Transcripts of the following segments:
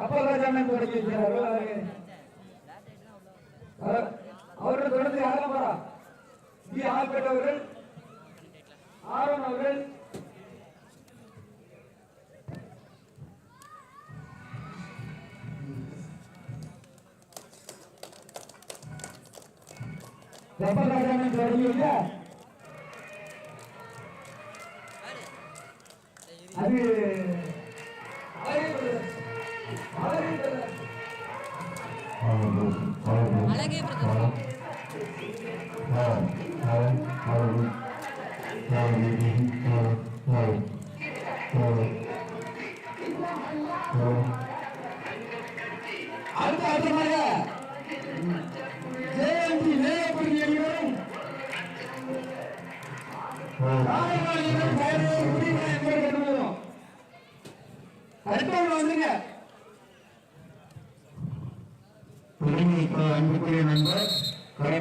அப்பராஜான தொடங்கி இருக்கிறார்கள் அவர்கள் தொடர்ந்து யாரும் வரா டி ஆல்பர்ட் அவர்கள் ஆரோன் அவர்கள் அப்பராஜான தொடங்கி அது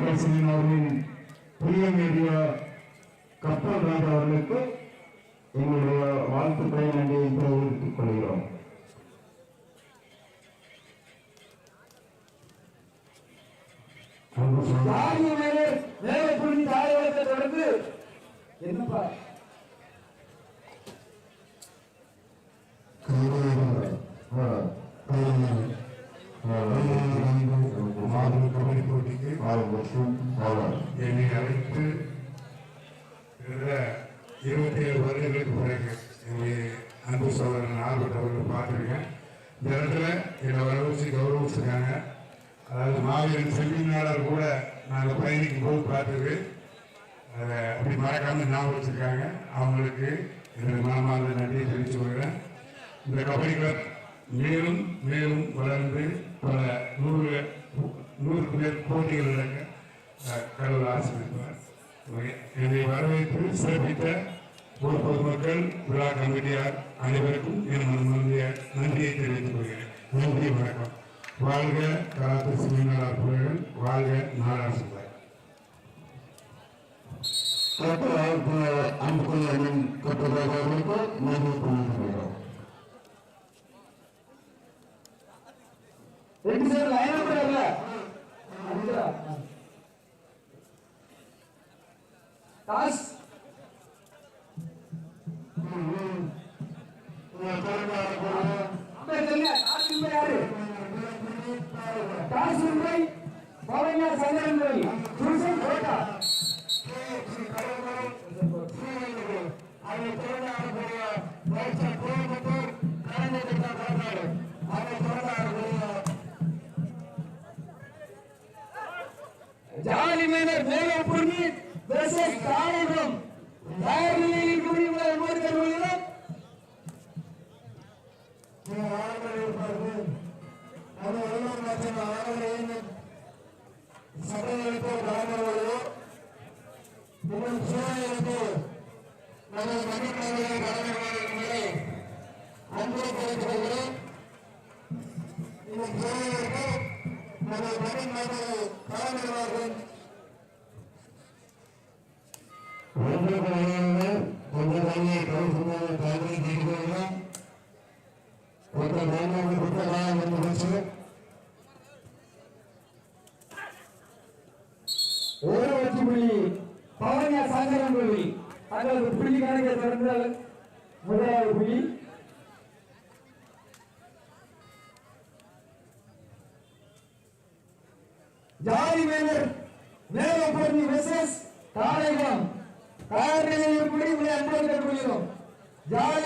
கலைப்பரசனின் அவர்களின் புதிய மீடிய கப்பல் ராஜா அவர்களுக்கு எங்களுடைய வாழ்த்துக்களை நன்றியை தெரிவித்துக் கொள்கிறோம். மேலே மேலே புள்ளி தாயகத்தை தொடர்ந்து என்னப்பா? போட்டிக்கு என்னை அழைத்து இருபத்தி ஏழு வருடங்களுக்கு பிறகு என்னுடைய அன்பு சோதரன் ஆல்பர்ட் அவர்கள் பார்த்துருக்கேன் இந்த இடத்துல என்னை வரவச்சு கௌரவிச்சிருக்காங்க. அதாவது மாவீரன் செல்வியினாளர் கூட நாங்கள் பயணிக்கும் போது பார்த்தது. அதை அப்படி மறக்காம ஞாபகம் வச்சுருக்காங்க. அவங்களுக்கு எனது மனமார்ந்த நன்றியை தெரிவித்து கொள்கிறேன். இந்த கபடி கிளப் மேலும் மேலும் வளர்ந்து பல நூறு நூறுக்கு மேல் போட்டிகள் நடக்க அஹ், கடவுள் ஆசிரியப்பார் என்னை வரவேற்று சிறப்பித்த ஊர் பொதுமக்கள் விழா கமிட்டியார் அனைவருக்கும் என் மனமார்ந்த நன்றியை தெரிவித்துக் கொள்கிறேன் நன்றி வணக்கம் வாழ்க கராத்து சிவனார் புகழ் வாழ்க நாடார் சமுதாயம் அன்புக்குரிய அண்ணன் கப்பல் ராஜா அவர்களுக்கு நன்றி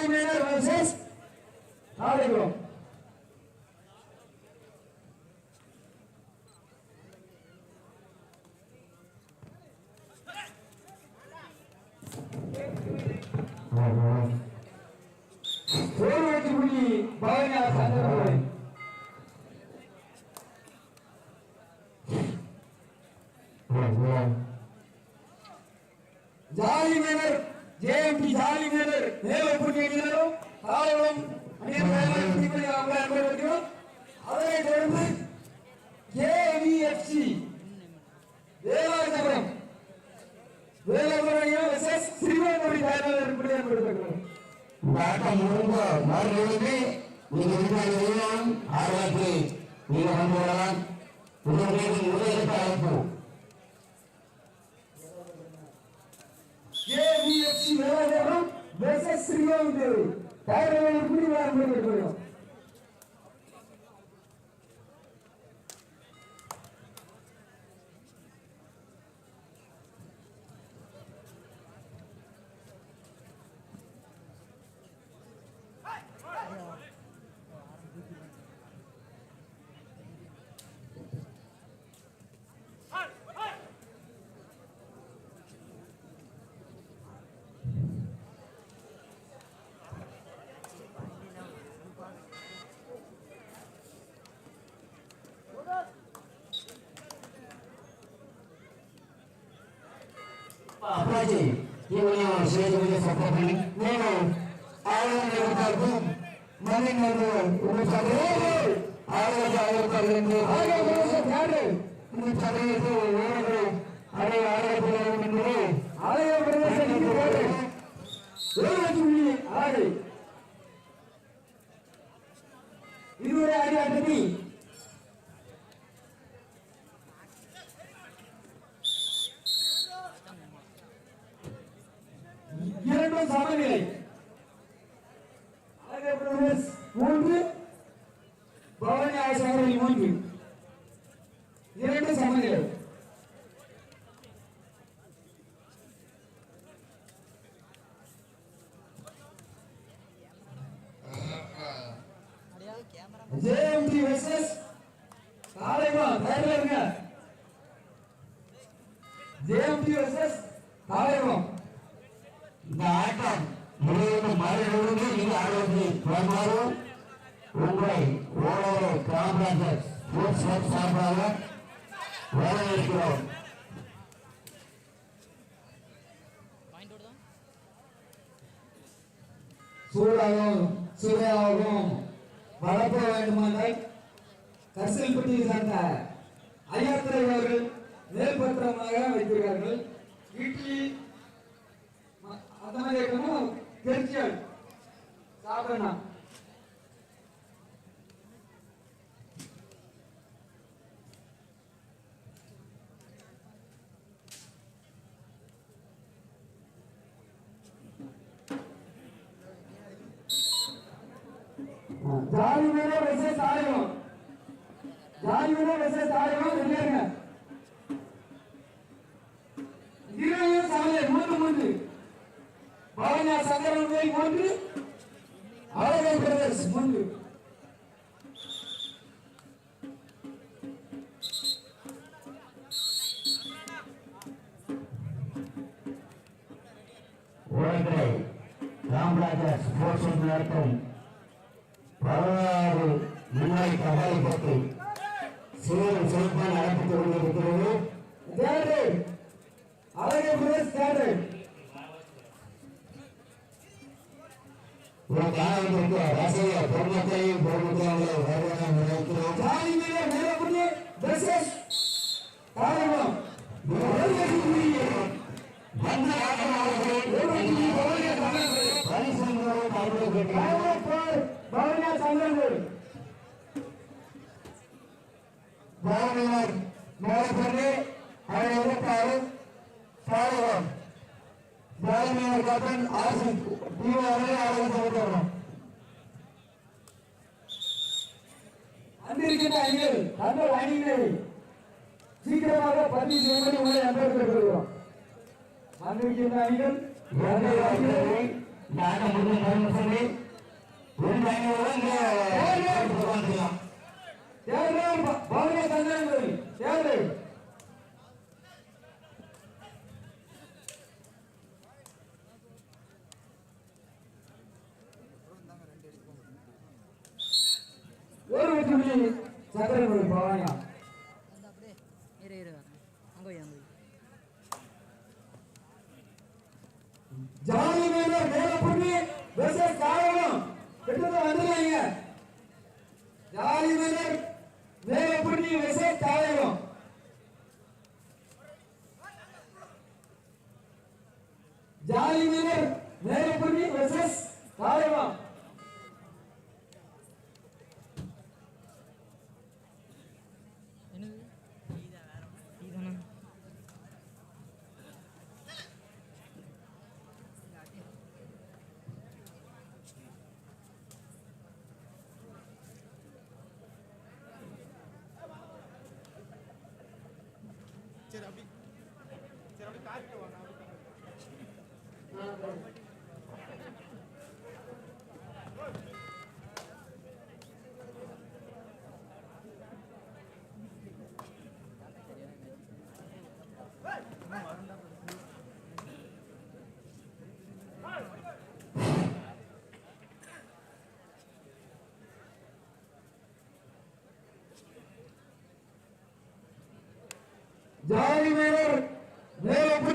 ஜாலி மேனர் வெர்சஸ் காளைகுளம் ஒரு வெற்றி புள்ளி பவன்யா சங்கரன் புள்ளி Jolly Manor JMP Jolly Manor Melapoorni அணியினரும் காலைவளம் அணியர் அவங்களை அன்பளிக்கிறோம் அதனைத் தொடர்ந்து ஏவிஎஃப்சி வேலாயுதபுரம் வேலாயுதபுரம் அணியும் எஸ்எஸ் சிறுவன்மொழி தயாரில் நீங்க இருந்தாலும் ஆர்வத்தை நீங்க வந்து வரலாம் உங்களுடைய முதலெடுத்த அழைப்பு ஏவிஎஃப்சி வரும் அப்பாச்சி இவனையும் சேர்த்து கொஞ்சம் சப்போர்ட் பண்ணி நீங்கள் ஆளுநர் இருக்காருக்கும் மண்ணின் வந்து உங்கள் சபையில் ஆளுநர் ஆளுநர் என்று யாரு இரண்டும் சமநிலை ஆலய பிரதேஷ் மூன்று பவானி ஆசாரில் மூன்று இரண்டு சமநிலை ஜேஎம்டி வெர்சஸ் சூடாகவும் சுவையாகவும் வளர்ப்ப வேண்டுமானால் கரிசல்பட்டி சார்ந்த ஐயாத்திரை அவர்கள் மேல்பத்திரமாக வைத்திருக்கிறார்கள். இட்லி அந்த மாதிரி இருக்கணும் தெரிச்சியால் சாப்பிடணும் ஜாதி மேலே வெசஸ் ஆயிரம் ஜாதி மேலே வெசஸ் ஆயிரம் ரெடியாருங்க இருபது சமய மூன்று மூன்று பவனா சங்கரன் கோயில் மூன்று அழகை பிரதர்ஸ் மூன்று அறிவிக்கிறேன் மேலப்பள்ளி அதை எதிர்த்தாரு சாதகம் கவர்னர் கேப்டன் ஆசி தீவிரமாக ஆலோசனை அங்கிருக்கின்ற அணிகள் தங்கள் அணியினை சீக்கிரமாக பதிவு செய்யும்படி உங்களை அன்போடு அங்கிருக்கின்ற அணிகள் தங்கள் அணிகளை நாங்கள் முதல் சொல்லி ஒரு ஐநூறு தேர்தல் ப- பவனியா சங்கரன் தேர்தல் ஒரு வெற்றி புள்ளி சக்கரன் பவானியா அந்த அப்படியே இரு இரு அங்கே அங்கே போய் ஜாதி மேல மேல புண்ணி வெர்சஸ் காரணம். கிட்டத்தட்ட வந்துருவாங்க ஜாதி மேல மேல புண்ணி வெர்சஸ் ஜாதி மேல மேல புண்ணி வெர்சஸ் காரணம் ஜாலி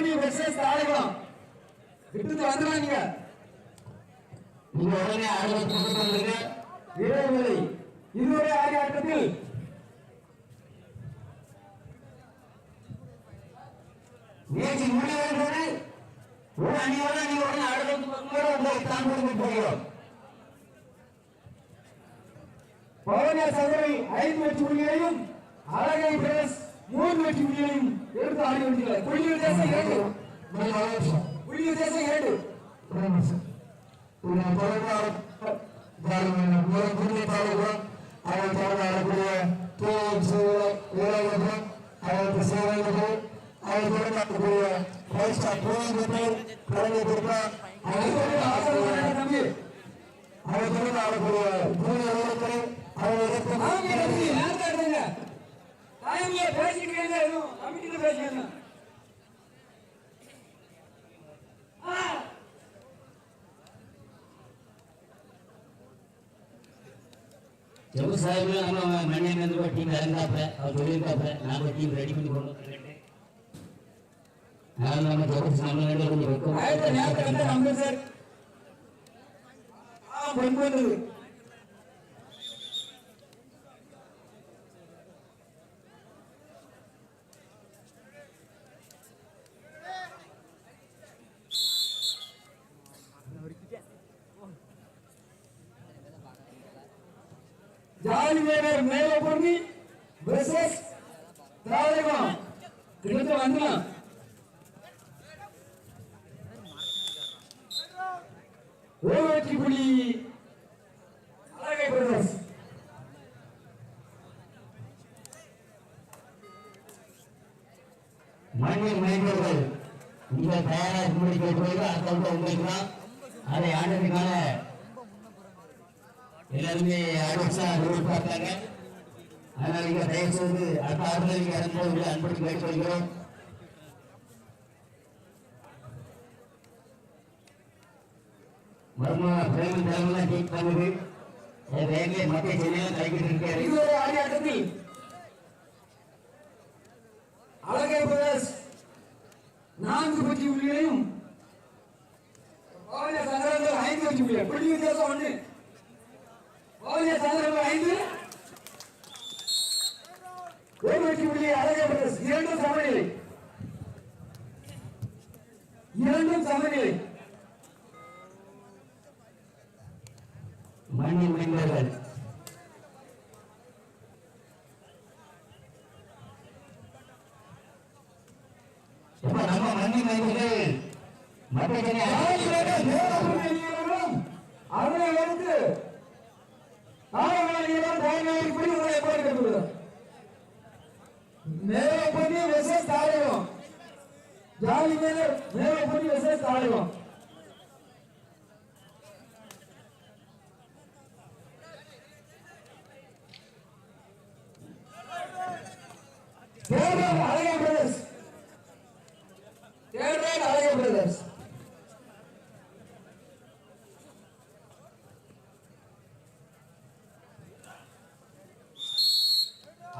மேலப்புரி வெர்சஸ் தாளிகம் விட்டு வந்துடலாம் நீங்க நீங்க உடனே வந்துருங்க. இடைவெளி இதுவரை ஆடிய ஆட்டத்தில் நேற்று முடிவு ஒரு அணியோட நீங்க உடனே பக்கத்தில் உங்களை தான் கொடுத்து போகிறோம் பவனியா சதுரை ஐந்து வெற்றி புள்ளிகளையும் அழகை பிரதேஷ் மூன்று வெற்றி புள்ளிகளையும் எடுத்து ஆடி வருகிறார் புள்ளி வித்தியாசம் இரண்டு. புள்ளி வித்தியாசம் இரண்டு. அவன் தொடர்ந்து ஆடக்கூடிய அவருக்கு சேவைகள் அவன் தொடர்ந்து ஆடக்கூடிய ஃபைவ் ஸ்டார் அதுவரை ஆசீர்வாதம் தம்பி அவன் தொடர்ந்து ஆடக்கூடிய பூனை உலகத்தில் அவன் டைம்ல பேசிட்டு கமிட்டில பேசிக்கங்க ஆ. ஜம்மு சாஹிப்ல நம்ம ஒரு டீம் இறந்தாப்புல அவர் சொல்லியிருக்காப்புல நான் ஒரு டீம் ரெடி பண்ணி கொண்டு அதனால நம்ம ஜம்மு நம்ம ரெண்டு கொஞ்சம் வெக்கம் சார் ஆ ஜாலி மேனர் மேல பொண்ணி வெர்சஸ் திராவிடம் கிட்ட வந்துடலாம் ஓவற்றி புலி. அழகை பிரதர்ஸ் மண்ணில் மைந்தர்கள் நீங்கள் தயாராக முன்னாடி கேட்பீங்க அடுத்த உங்களுக்கு தான் அதை ஆண்டதுக்கான எல்லாருமே அட்வான்ஸா ரூல் பார்த்தாங்க. அதனால நீங்க தயவு செய்து அடுத்த ஆண்டு நீங்க இறந்து அன்புடன் கேட்டுக்கொள்கிறோம். மர்ம பிரேமன் தலைமையெல்லாம் டீக் பண்ணுது வேலையை மத்திய சென்னையில கைக்கிட்டு இருக்காரு இதுவரை ஆடிய ஆட்டத்தில் அழகை பிரதர்ஸ் நான்கு பற்றி புள்ளிகளையும் பவனிய சந்திரங்கள் ஐந்து பற்றி புள்ளிகள் புள்ளி வித்தியாசம் ஒன்று பவனிய சந்திரங்கள் ஐந்து ஒரு வெற்றி புள்ளி அழகை பிரதர்ஸ் இரண்டும் சமநிலை இரண்டும் சமநிலை மணி மைந்தர்கள் எப்ப நம்ம மண்ணில் மைந்தர்கள் மத்திய சென்னை உங்களை எப்படி கட்டுவிடும் மேலப்பட்டி விசேஷ தாழகம் ஜாலி மேல பண்ணி விசேஷ தாழகம் அழகா பிரதர்ஸ் தேர்தல் அழகா பிரதர்ஸ்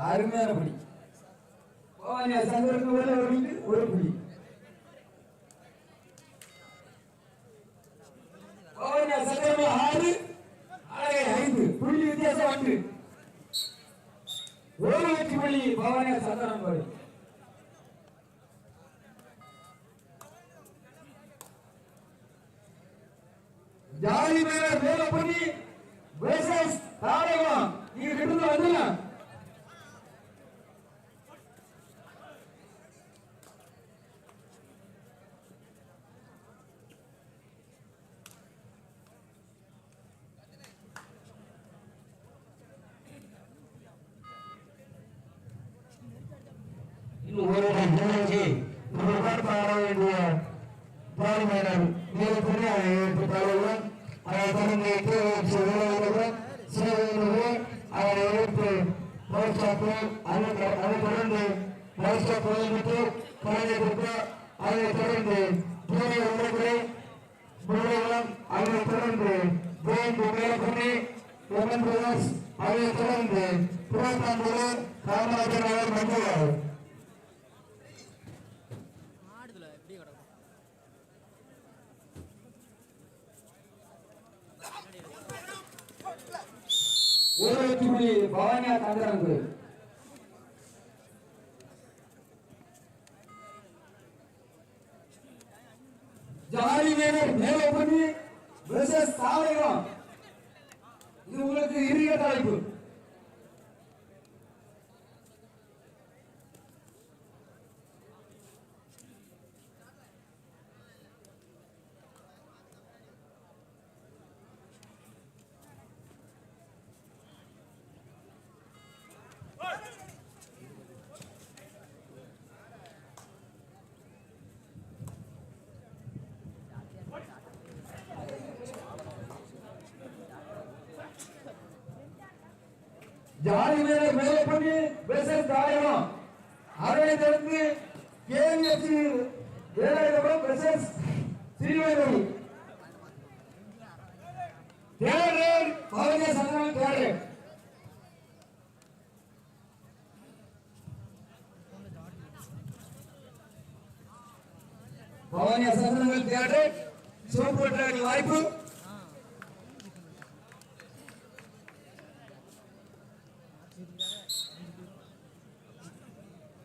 அருமையான படி பவானியா சங்கருக்கு ஒரு ஒரு புள்ளி, ஒரு புள்ளி பவானியா சங்கருக்கு ஆறு அழகை ஐந்து புள்ளி வித்தியாசம் ஒன்று ஒரு வெற்றி புள்ளி பவானியா சங்கரம் பாரு ஜாலி மேல மேல பண்ணி வேசஸ் தாரகம் நீங்க கிட்ட வந்துங்க இன்னும் ஒரு ரோஸ்டாப்பு அதை அதை தொடர்ந்து ரோஸ்டாப் கோயம்புத்தூர் கலைஞருக்கு அதை தொடர்ந்து ஜூனியர் உலகுறை முருகலம் அதை தொடர்ந்து ஜெயந்த் மேலப்பண்ணி எமன் பிரதர்ஸ் அதை தொடர்ந்து புறத்தாங்குழு காமராஜர் நகர் மஞ்சள் ஆடுதுல எப்படி கிடக்கும் ஒரு வெற்றி புள்ளி பவானியா தங்கரங்கு ஜாலி வீரர் மேலே பண்ணி விவசாய சாலைகளும் இது உங்களுக்கு இறுதிய தலைப்பு ஜாலி வீரர் மேலே பண்ணி versus தாவரம் அதனை தொடர்ந்து கேஎம்எஃப்சி வேலாயுதபுரம் versus ஸ்ரீவைரவி தேர்தல் பவனிய சங்கம் தேர்தல் பவனிய சங்கங்கள் தேர்தல் சிவப்பு வெற்றாடி வாய்ப்பு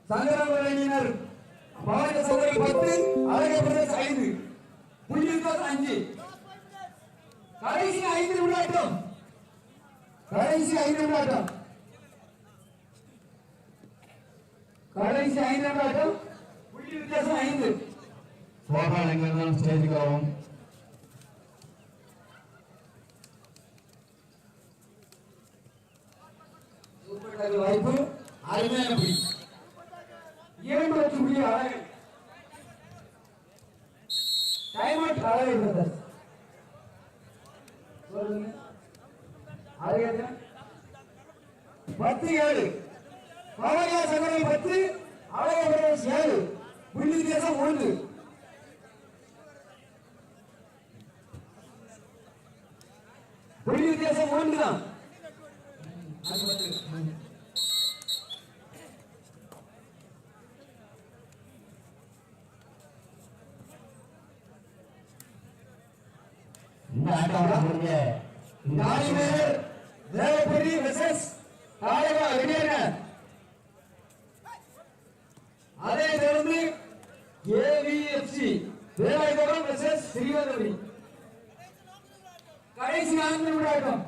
சங்கரவரணியினர் பவனிய சங்கங்கள் பத்து அழகிய பிரதேச ஐந்து வித்தியாசம் அஞ்சு. கடைசி ஐந்து நிமிடம் கடைசி ஐந்து நிமிடம் கடைசி ஐந்து நிமிடம் புள்ளி வித்தியாசம் ஐந்து. சோபால் எங்க இருந்தாலும் ஸ்டேஜுக்கு ஆகும் வாய்ப்பு. அருமையான புள்ளி. இரண்டு லட்சம் புள்ளி அழகு. டைம் அவுட் அழகு பிரதர் சொல்லுங்க. அழகு பத்து ஏழு. பவரியா சங்கரம் பத்து அழகு பிரதர்ஸ் ஏழு. புள்ளி வித்தியாசம் ஒன்று. புள்ளி வித்தியாசம் ஒன்று தான் அது வந்து இந்த ஆட்டம் முடிஞ்ச இந்த நாலு பேர் தேவபுரி வெசஸ் தாயகா வெளியேற அதை தொடர்ந்து ஏவிஎஃப்சி வேலாயுதபுரம் வெசஸ் ஸ்ரீவதபுரி கடைசி நான்கு நிமிடம்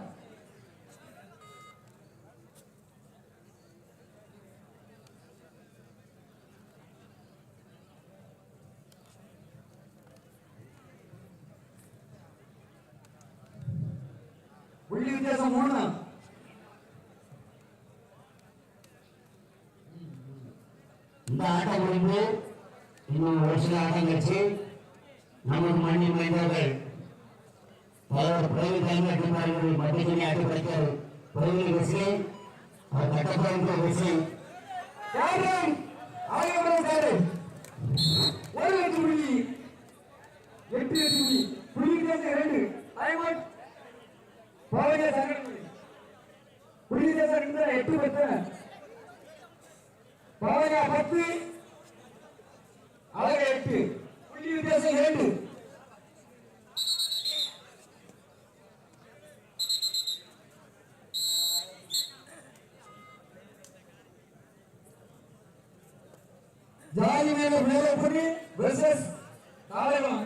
புள்ளி வித்தியாசம் மூணு தான் இந்த ஆட்டம் முடிந்து இன்னும் ஒரு சில ஆட்டம் கட்சி நமக்கு மண்ணி மனிதர்கள் பலர் பிறகு கைமாற்றினார்கள் மத்திய ஆட்டம் படித்தார் பிறகு அவர் கட்டப்பட்ட வெற்றி. ஒரு லட்சம் புள்ளி எட்டு லட்சம் புள்ளி புள்ளி வித்தியாசம் இரண்டு. டைம் அவுட் புள்ளி எட்டு பத்து பவனியா பத்து அழக எட்டு புள்ளி வித்தியாசம் இரண்டு ஜாதி மேல மேல பண்ணி வெர்சஸ் தாராளம்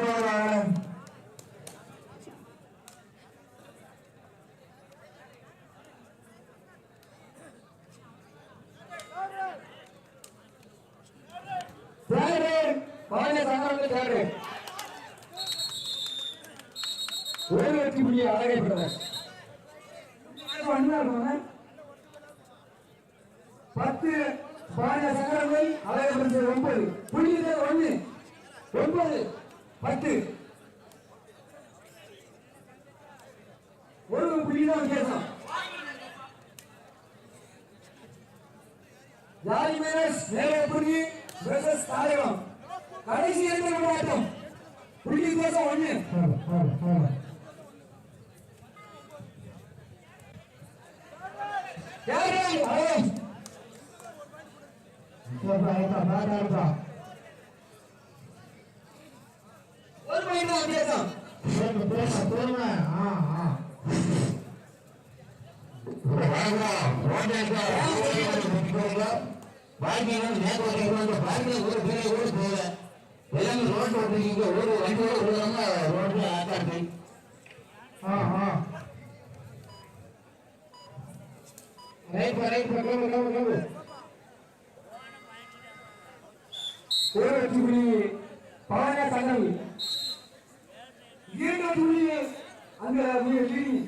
சகோதரர்களே ஒரு வெற்றி புள்ளி அழகை பிரதர் பத்து பாண்டிய சங்கரங்கள் அழகை ஒன்பது. புள்ளி ஒன்று. ஒன்பது. பத்து ஒரு புள்ளி தான் வித்தியாசம் ஜாலி மேரஸ் நேரப்புரி வெர்சஸ் தாயகம் கடைசி இரண்டு விளையாட்டம் புள்ளி வித்தியாசம் ஒண்ணு யாரு அவன் ஒரு மேற்கு வந்து ஒரு பெரிய ஊர் போகல. எல்லாமே ரோட் ஓட்டுறீங்க ஒரு வண்டி விடுறாங்க ரோட்ல ஆட்டாட்டு ஒரு வெற்றி புள்ளி பவானியா சங்கம் இரண்டு புள்ளி அங்க லீடிங்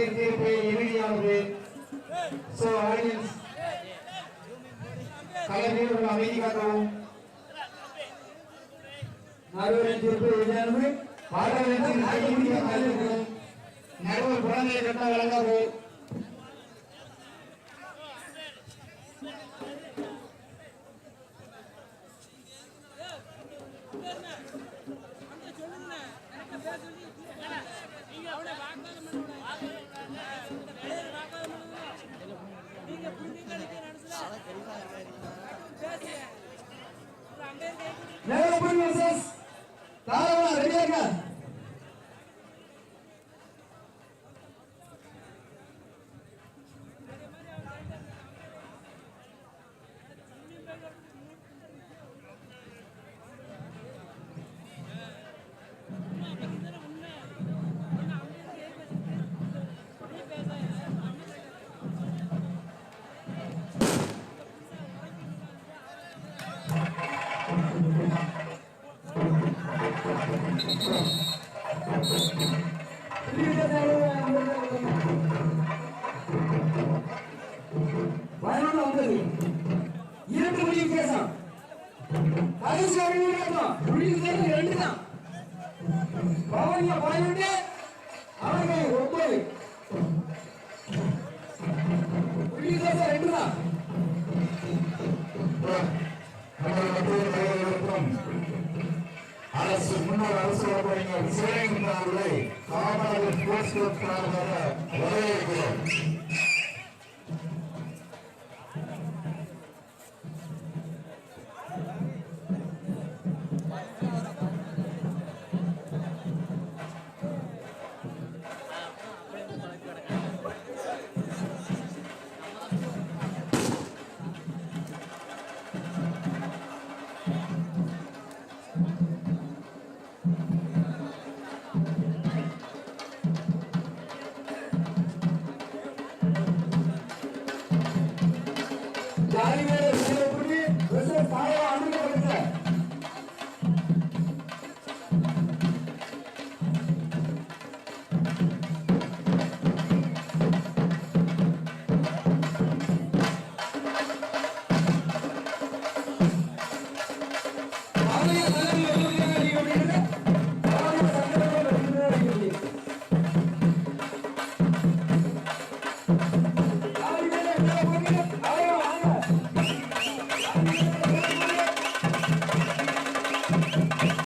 அம்பேர் தீர்ப்பு இறுதியானது. சோ ஆடியன்ஸ் கலர் வீரர்கள் அமைதி காக்கவும். நடுவரின் தீர்ப்பு இறுதியானது. பாடகத்தின் கைமுடிய கல்விக்கும் நடுவர் குழந்தையை கட்ட வழங்காது. ரெடியா இருக்கா இரண்டு புள்ளி வித்தியாசம் ரெண்டு தான் பவனியா பதினொன்று அவனுக்கு ஒன்பது ரெண்டு தான் அரசு முன்னாள் அரசு வழக்கறிஞர் சிவலிங்கம் அவர்களை காமராஜர் ஸ்போர்ட்ஸ்